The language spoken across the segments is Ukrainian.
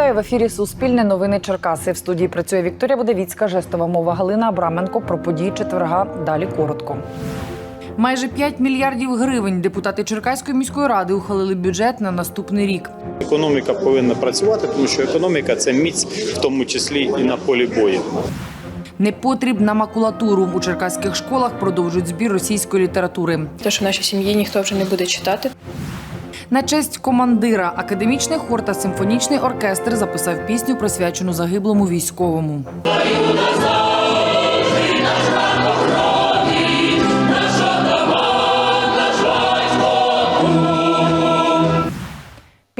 Вітаю в ефірі Суспільне новини Черкаси. В студії працює Вікторія Бодевіцька, жестова мова Галина Абраменко. Про події четверга. Далі коротко. Майже 5 мільярдів гривень депутати Черкаської міської ради ухвалили бюджет на наступний рік. Економіка повинна працювати, тому що економіка це міць, в тому числі і на полі бою. Непотріб на макулатуру у черкаських школах продовжують збір російської літератури. Те, що в нашій сім'ї ніхто вже не буде читати. На честь командира академічний хор та симфонічний оркестр записав пісню, присвячену загиблому військовому.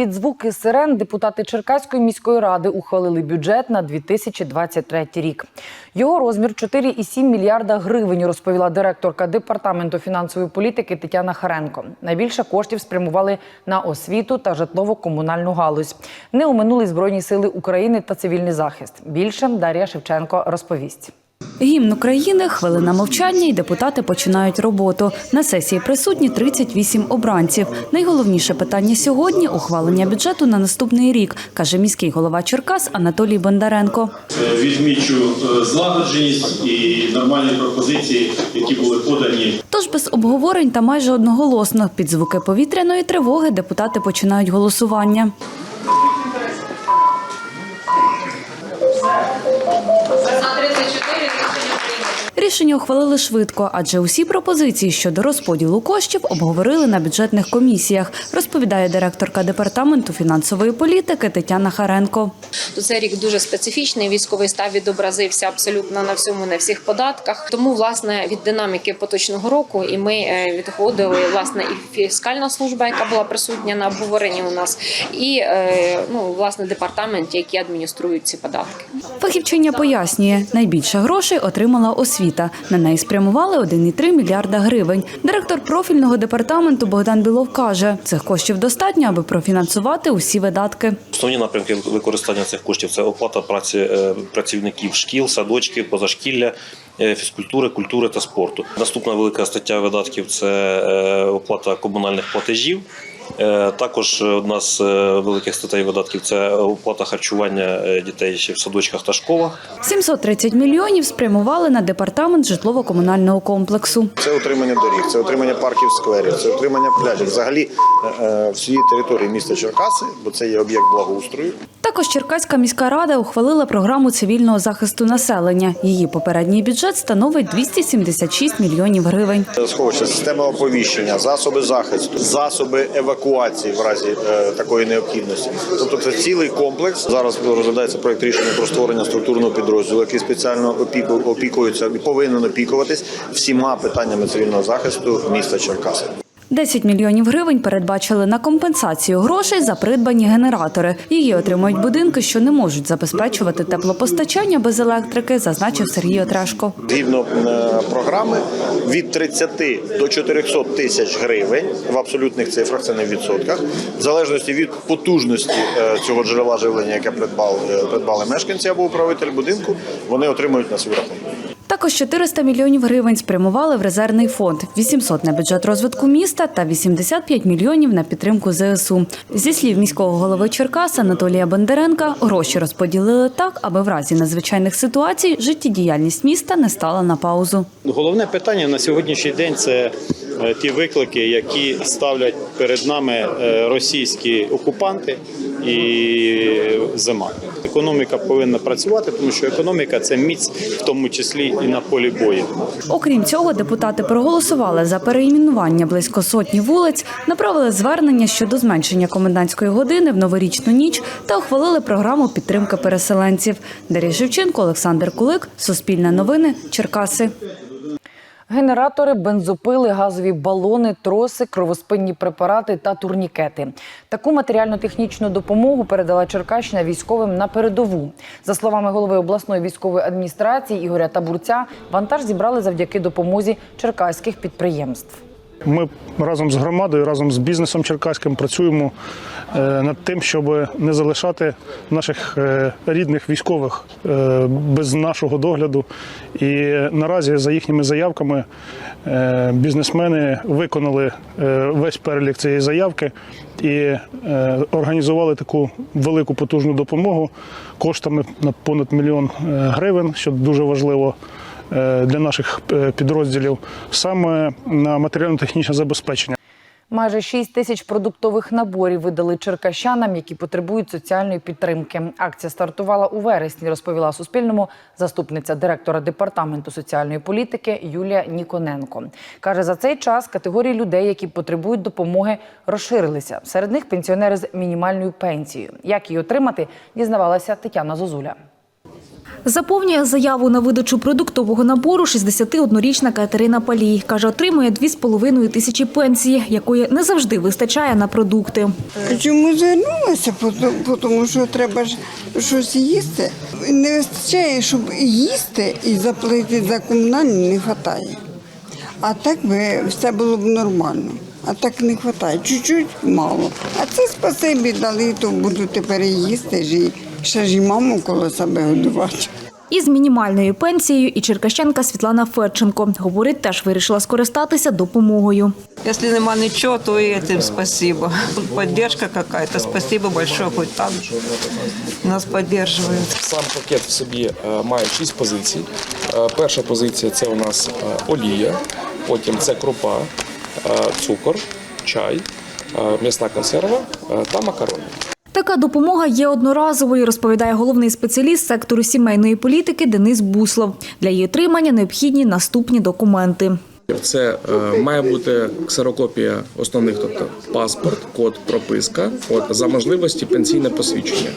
Під звуки сирен депутати Черкаської міської ради ухвалили бюджет на 2023 рік. Його розмір 4,7 мільярда гривень, розповіла директорка департаменту фінансової політики Тетяна Харенко. Найбільше коштів спрямували на освіту та житлово-комунальну галузь. Не оминули збройні сили України та цивільний захист. Більше Дар'я Шевченко розповість. Гімн України, хвилина мовчання, і депутати починають роботу. На сесії присутні 38 обранців. Найголовніше питання сьогодні ухвалення бюджету на наступний рік, каже міський голова Черкас Анатолій Бондаренко. Е, відмічу е, злагодженість і нормальні пропозиції, які були подані. Тож без обговорень та майже одноголосно під звуки повітряної тривоги депутати починають голосування. За 34 Рішення ухвалили швидко, адже усі пропозиції щодо розподілу коштів обговорили на бюджетних комісіях, розповідає директорка департаменту фінансової політики Тетяна Харенко. то цей рік дуже специфічний. Військовий став відобразився абсолютно на всьому, на всіх податках. Тому, власне, від динаміки поточного року, і ми е, відходили власне і фіскальна служба, яка була присутня на обговоренні у нас, і е, ну власне департамент, які адмініструють ці податки. Фахівчиня пояснює, найбільше грошей отримала освіта. На неї спрямували 1,3 мільярда гривень. Директор профільного департаменту Богдан Білов каже, цих коштів достатньо, аби профінансувати усі видатки. Основні напрямки використання цих коштів це оплата праці е, працівників шкіл, садочків, позашкілля, е, фізкультури, культури та спорту. Наступна велика стаття видатків це е, оплата комунальних платежів. Е, Також одна з е, великих статей видатків це оплата харчування е, дітей ще в садочках та школах. 730 мільйонів спрямували на департамент житлово-комунального комплексу. Це утримання доріг, це утримання парків скверів, це утримання пляжів. Взагалі е, е, всієї території міста Черкаси, бо це є об'єкт благоустрою. Також Черкаська міська рада ухвалила програму цивільного захисту населення. Її попередній бюджет становить 276 мільйонів гривень. Сховище, система оповіщення, засоби захисту, засоби евакуації в разі е, такої необхідності. Тобто це цілий комплекс. Зараз розглядається проект рішення про створення структурного підрозділу, який спеціально опіку, опікується і повинен опікуватись всіма питаннями цивільного захисту міста Черкаси. 10 мільйонів гривень передбачили на компенсацію грошей за придбані генератори. Її отримують будинки, що не можуть забезпечувати теплопостачання без електрики, зазначив Сергій Отрешко. Згідно е, програми від 30 до 400 тисяч гривень в абсолютних цифрах, це не в відсотках, в залежності від потужності е, цього джерела живлення, яке придбали, е, придбали мешканці або управитель будинку, вони отримують на свій рахунок. Також 400 мільйонів гривень спрямували в резервний фонд, 800 – на бюджет розвитку міста та 85 мільйонів на підтримку ЗСУ. Зі слів міського голови Черкас Анатолія Бондаренка, гроші розподілили так, аби в разі надзвичайних ситуацій життєдіяльність міста не стала на паузу. Головне питання на сьогоднішній день це ті виклики, які ставлять перед нами е, російські окупанти і зима. Економіка повинна працювати, тому що економіка це міць, в тому числі і на полі бою. Окрім цього, депутати проголосували за переіменування близько сотні вулиць, направили звернення щодо зменшення комендантської години в новорічну ніч та ухвалили програму підтримки переселенців. Дар'я Шевченко, Олександр Кулик, Суспільне новини, Черкаси. Генератори, бензопили, газові балони, троси, кровоспинні препарати та турнікети. Таку матеріально-технічну допомогу передала Черкащина військовим на передову. За словами голови обласної військової адміністрації Ігоря Табурця, вантаж зібрали завдяки допомозі черкаських підприємств. Ми разом з громадою, разом з бізнесом черкаським працюємо е, над тим, щоб не залишати наших е, рідних військових е, без нашого догляду. І наразі за їхніми заявками бізнесмени виконали весь перелік цієї заявки і організували таку велику потужну допомогу коштами на понад мільйон гривень, що дуже важливо для наших е, підрозділів, саме на матеріально-технічне забезпечення. Майже 6 тисяч продуктових наборів видали черкащанам, які потребують соціальної підтримки. Акція стартувала у вересні, розповіла Суспільному заступниця директора департаменту соціальної політики Юлія Ніконенко. Каже, за цей час категорії людей, які потребують допомоги, розширилися. Серед них пенсіонери з мінімальною пенсією. Як її отримати, дізнавалася Тетяна Зозуля. Заповнює заяву на видачу продуктового набору 61-річна Катерина Палій. Каже, отримує 2,5 тисячі пенсії, якої не завжди вистачає на продукти. Чому звернулася? Тому що треба ж щось їсти. Не вистачає, щоб їсти і заплатити за комунальні не вистачає. А так би все було б нормально. А так не вистачає. Чуть-чуть мало. А це спасибі дали, то буду тепер їсти ж і ще ж і маму коло себе годувати. Із мінімальною пенсією і черкащанка Світлана Федченко. Говорить, теж вирішила скористатися допомогою. Если нема ничего, то и этим спасибо. Поддержка какая-то. Спасибо большое, хоть так нас поддерживают. Сам пакет в собі е, має шість позицій. Е, Перша позиція це у нас е, олія, потім це крупа, цукор, чай, м'ясна консерва та макарони. Така допомога є одноразовою, розповідає головний спеціаліст сектору сімейної політики Денис Буслов. Для її отримання необхідні наступні документи. Це е, має бути ксерокопія основних, тобто паспорт, код, прописка. От за можливості пенсійне посвідчення.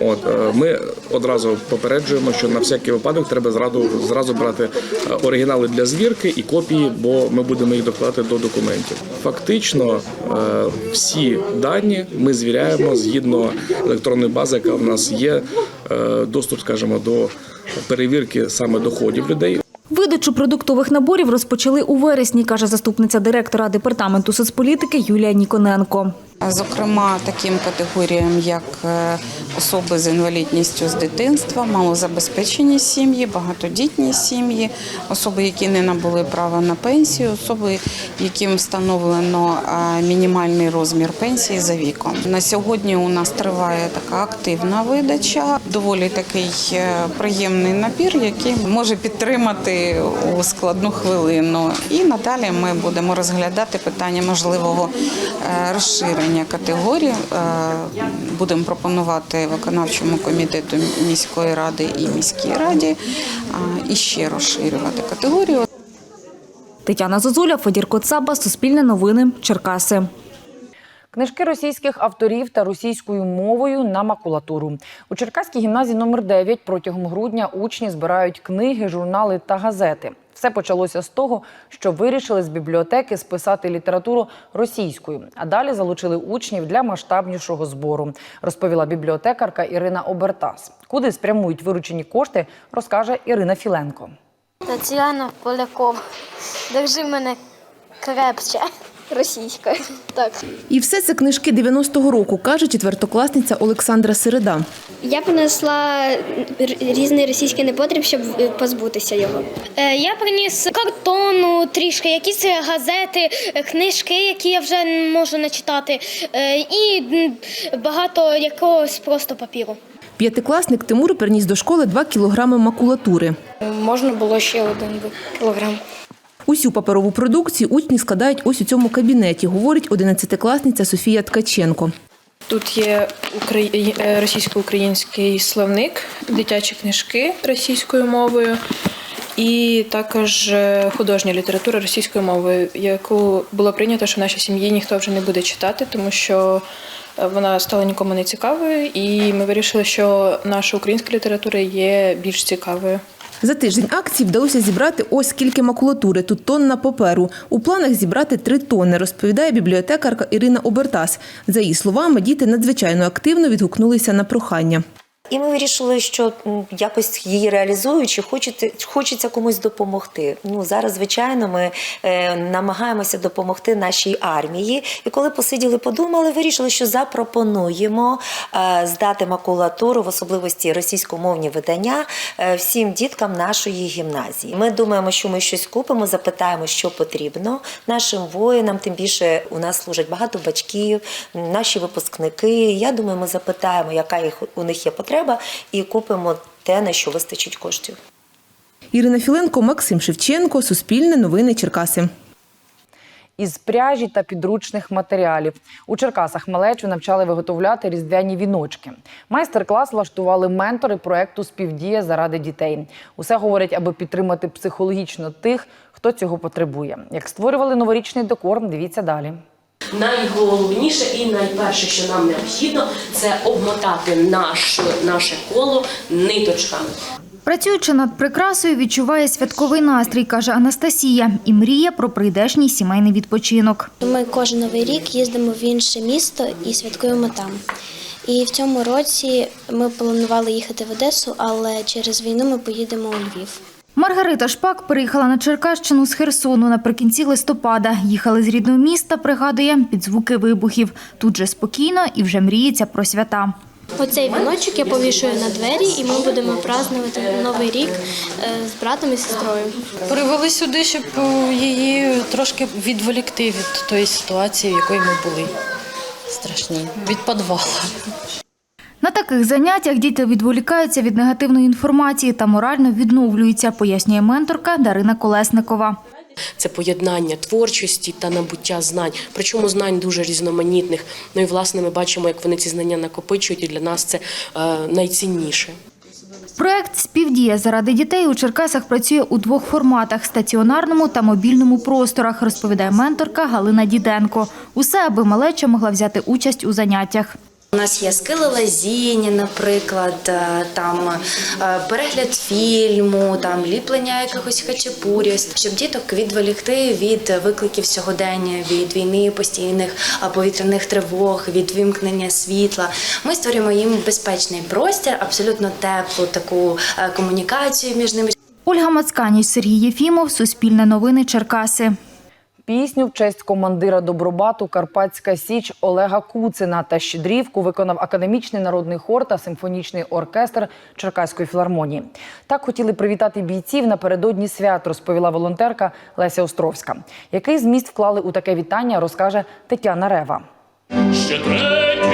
От е, ми одразу попереджуємо, що на всякий випадок треба зразу зразу брати е, оригінали для звірки і копії, бо ми будемо їх докладати до документів. Фактично, всі дані ми звіряємо згідно електронної бази, яка в нас є. Доступ, скажімо, до перевірки саме доходів людей. Видачу продуктових наборів розпочали у вересні, каже заступниця директора департаменту соцполітики Юлія Ніконенко. Зокрема, таким категоріям, як е, особи з інвалідністю з дитинства, малозабезпечені сім'ї, багатодітні сім'ї, особи, які не набули права на пенсію, особи, яким встановлено мінімальний розмір пенсії за віком. На сьогодні у нас триває така активна видача, доволі такий е, приємний набір, який може підтримати у складну хвилину. І надалі ми будемо розглядати питання можливого е, розширення категорій. Е, Будемо пропонувати виконавчому комітету міської ради і міській раді і ще розширювати категорію. Тетяна Зозуля, Федір Коцаба, Суспільне новини, Черкаси. Книжки російських авторів та російською мовою на макулатуру. У Черкаській гімназії номер 9 протягом грудня учні збирають книги, журнали та газети. Все почалося з того, що вирішили з бібліотеки списати літературу російською, а далі залучили учнів для масштабнішого збору, розповіла бібліотекарка Ірина Обертас. Куди спрямують виручені кошти, розкаже Ірина Філенко. Тетяна Полякова. Держи мене крепче російською. Так. І все це книжки 90-го року, каже четвертокласниця Олександра Середа. Я принесла різний російський непотріб, щоб е, позбутися його. Е, Я приніс картону, трішки, якісь газети, е, книжки, які я вже не можу не читати, і багато якогось просто папіру. П'ятикласник Тимур приніс до школи 2 кілограми макулатури. Можна було ще один кілограм. Усю паперову продукцію учні складають ось у цьому кабінеті, говорить 11-класниця Софія Ткаченко. Тут є е, російсько-український словник, дитячі книжки російською мовою. І також е, художня література російською мовою, яку було прийнято, що в нашій сім'ї ніхто вже не буде читати, тому що е, вона стала нікому не цікавою, і ми вирішили, що наша українська література є більш цікавою. За тиждень акції вдалося зібрати ось скільки макулатури. Тут тонна паперу. У планах зібрати три тонни, розповідає бібліотекарка Ірина Обертас. За її словами, діти надзвичайно активно відгукнулися на прохання. І ми вирішили, що якось її реалізуючи, хочеться, хочеться комусь допомогти. Ну зараз, звичайно, ми е, намагаємося допомогти нашій армії. І коли посиділи, подумали, вирішили, що запропонуємо е, здати макулатуру, в особливості російськомовні видання, е, всім діткам нашої гімназії. Ми думаємо, що ми щось купимо, запитаємо, що потрібно нашим воїнам. Тим більше у нас служать багато батьків, наші випускники. Я думаю, ми запитаємо, яка їх у них є потреба, і купимо те, на що вистачить коштів. Ірина Філенко, Максим Шевченко, Суспільне новини Черкаси. із пряжі та підручних матеріалів. У Черкасах малечу навчали виготовляти різдвяні віночки. Майстер-клас влаштували ментори проекту Співдія заради дітей. Усе говорять, аби підтримати психологічно тих, хто цього потребує. Як створювали новорічний декор, дивіться далі. Найголовніше і найперше, що нам необхідно, це обмотати наш, наше коло ниточками. Працюючи над прикрасою, відчуває святковий настрій, каже Анастасія, і мріє про прийдешній сімейний відпочинок. Ми кожен новий рік їздимо в інше місто і святкуємо там. І в цьому році ми планували їхати в Одесу, але через війну ми поїдемо у Львів. Маргарита Шпак переїхала на Черкащину з Херсону наприкінці листопада. Їхали з рідного міста, пригадує, під звуки вибухів. Тут же спокійно і вже мріється про свята. Оцей віночок я повішую на двері, і ми будемо празднувати новий рік е, з братом і сестрою. Привели сюди, щоб її трошки відволікти від тої ситуації, в якої ми були. Страшні. Від підвалу. На таких заняттях діти відволікаються від негативної інформації та морально відновлюються, пояснює менторка Дарина Колесникова. Це поєднання творчості та набуття знань, причому знань дуже різноманітних. Ну і власне ми бачимо, як вони ці знання накопичують, і для нас це е, найцінніше. Проект Співдія заради дітей у Черкасах працює у двох форматах стаціонарному та мобільному просторах, розповідає менторка Галина Діденко. Усе, аби малеча могла взяти участь у заняттях. У нас є скили лазіння, наприклад, е, там е, перегляд фільму, там ліплення якихось хачапурі, щоб діток відволікти від викликів сьогодення, від війни, постійних повітряних тривог, від вимкнення світла. Ми створюємо їм безпечний простір, абсолютно теплу таку е, комунікацію між ними. Ольга Мацканіч, Сергій Єфімов, Суспільне новини, Черкаси. Пісню в честь командира Добробату Карпатська Січ Олега Куцина та Щедрівку виконав академічний народний хор та симфонічний оркестр Черкаської філармонії. Так хотіли привітати бійців напередодні свят, розповіла волонтерка Леся Островська. Який зміст вклали у таке вітання, розкаже Тетяна Рева. Ще треті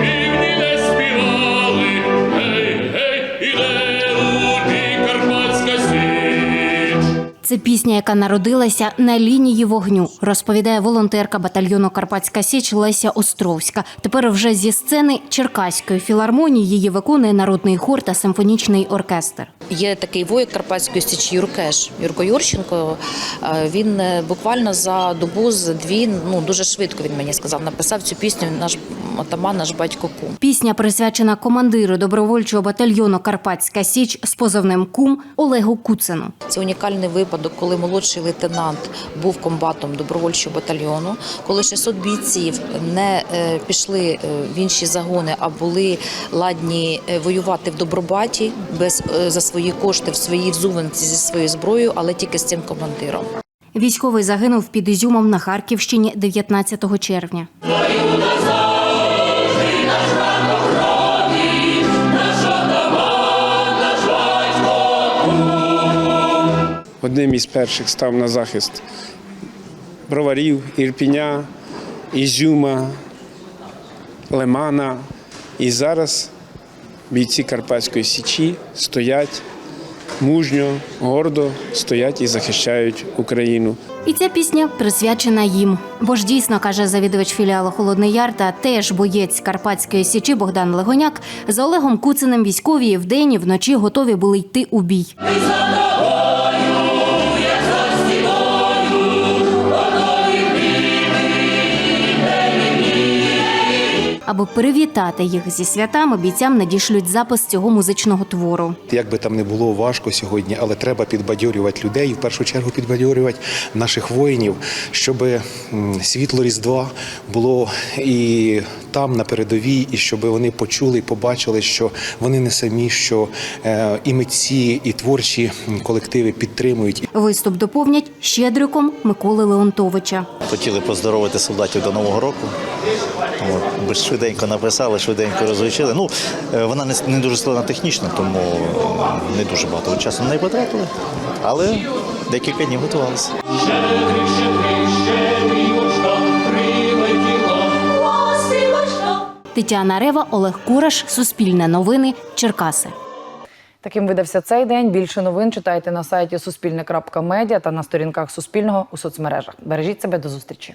півні не співали, Це пісня, яка народилася на лінії вогню, розповідає волонтерка батальйону Карпатська Січ Леся Островська. Тепер вже зі сцени Черкаської філармонії її виконує народний хор та симфонічний оркестр. Є такий воїк Карпатської січі Юркеш Юрко Юрченко. Е, Він е, буквально за добу, з дві, ну дуже швидко він мені сказав, написав цю пісню. Наш атаман, наш батько Кум. Пісня присвячена командиру добровольчого батальйону Карпатська Січ з позовним кум Олегу Куцину. Це унікальний випадок, коли молодший лейтенант був комбатом добровольчого батальйону, коли 600 бійців не е, пішли е, в інші загони, а були ладні е, воювати в Добробаті без за свої кошти в своїй взуванці зі своєю зброєю, але тільки з цим командиром. Військовий загинув під Ізюмом на Харківщині 19 червня. Одним із перших став на захист броварів, Ірпіня, Ізюма, Лимана. І зараз бійці Карпатської Січі стоять мужньо, гордо стоять і захищають Україну. І ця пісня присвячена їм. Бо ж дійсно каже завідувач філіалу Холодний Яр та теж боєць Карпатської січі Богдан Легоняк. За Олегом Куциним військові вдень і вночі готові були йти у бій. Аби привітати їх зі святами, бійцям надішлють запис цього музичного твору. Як би там не було важко сьогодні, але треба підбадьорювати людей, і в першу чергу підбадьорювати наших воїнів, щоб світло Різдва було і там на передовій, і щоб вони почули і побачили, що вони не самі, що е, і митці, і творчі колективи підтримують. Виступ доповнять щедриком Миколи Леонтовича. Хотіли поздоровити солдатів до Нового року. От, швиденько написали, швиденько розвичили. Ну, е, вона не, не дуже складна технічно, тому е, не дуже багато часу неї потратили. Але декілька днів готувалися. Тетяна Рева, Олег Кураш, Суспільне новини, Черкаси. Таким видався цей день. Більше новин читайте на сайті Суспільне.Медіа та на сторінках Суспільного у соцмережах. Бережіть себе до зустрічі.